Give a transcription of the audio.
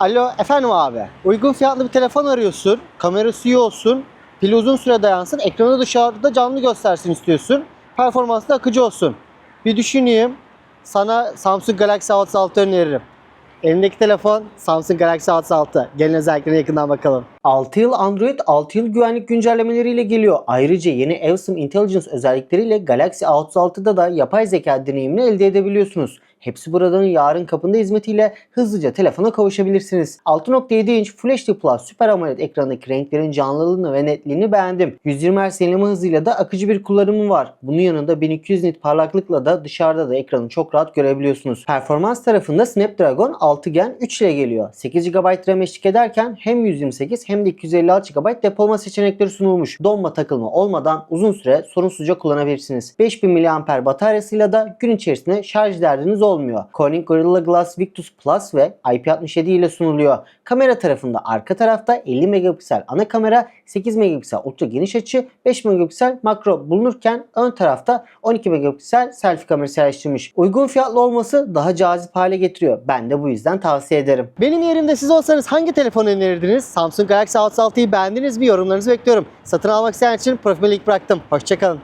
Alo efendim abi. Uygun fiyatlı bir telefon arıyorsun. Kamerası iyi olsun. Pili uzun süre dayansın. Ekranı dışarıda canlı göstersin istiyorsun. Performansı da akıcı olsun. Bir düşüneyim. Sana Samsung Galaxy A36 öneririm. Elindeki telefon Samsung Galaxy A36. Gelin özelliklerine yakından bakalım. 6 yıl Android, 6 yıl güvenlik güncellemeleriyle geliyor. Ayrıca yeni Awesome Intelligence özellikleriyle Galaxy A36'da da yapay zeka deneyimini elde edebiliyorsunuz. Hepsi buradan yarın kapında hizmetiyle hızlıca telefona kavuşabilirsiniz. 6.7 inç Full HD Plus Super AMOLED ekranındaki renklerin canlılığını ve netliğini beğendim. 120 Hz yenileme hızıyla da akıcı bir kullanımı var. Bunun yanında 1200 nit parlaklıkla da dışarıda da ekranı çok rahat görebiliyorsunuz. Performans tarafında Snapdragon 6 Gen 3 ile geliyor. 8 GB RAM eşlik ederken hem 128 hem de 256 GB depolama seçenekleri sunulmuş. Donma takılma olmadan uzun süre sorunsuzca kullanabilirsiniz. 5000 mAh bataryasıyla da gün içerisinde şarj derdiniz olmuyor. Corning Gorilla Glass Victus Plus ve IP67 ile sunuluyor. Kamera tarafında arka tarafta 50 megapiksel ana kamera, 8 megapiksel ultra geniş açı, 5 megapiksel makro bulunurken ön tarafta 12 megapiksel selfie kamerası yerleştirilmiş. Uygun fiyatlı olması daha cazip hale getiriyor. Ben de bu yüzden tavsiye ederim. Benim yerimde siz olsanız hangi telefon önerirdiniz? Samsung Galaxy A36'yı beğendiniz mi? Yorumlarınızı bekliyorum. Satın almak isteyen için profilime link bıraktım. Hoşçakalın.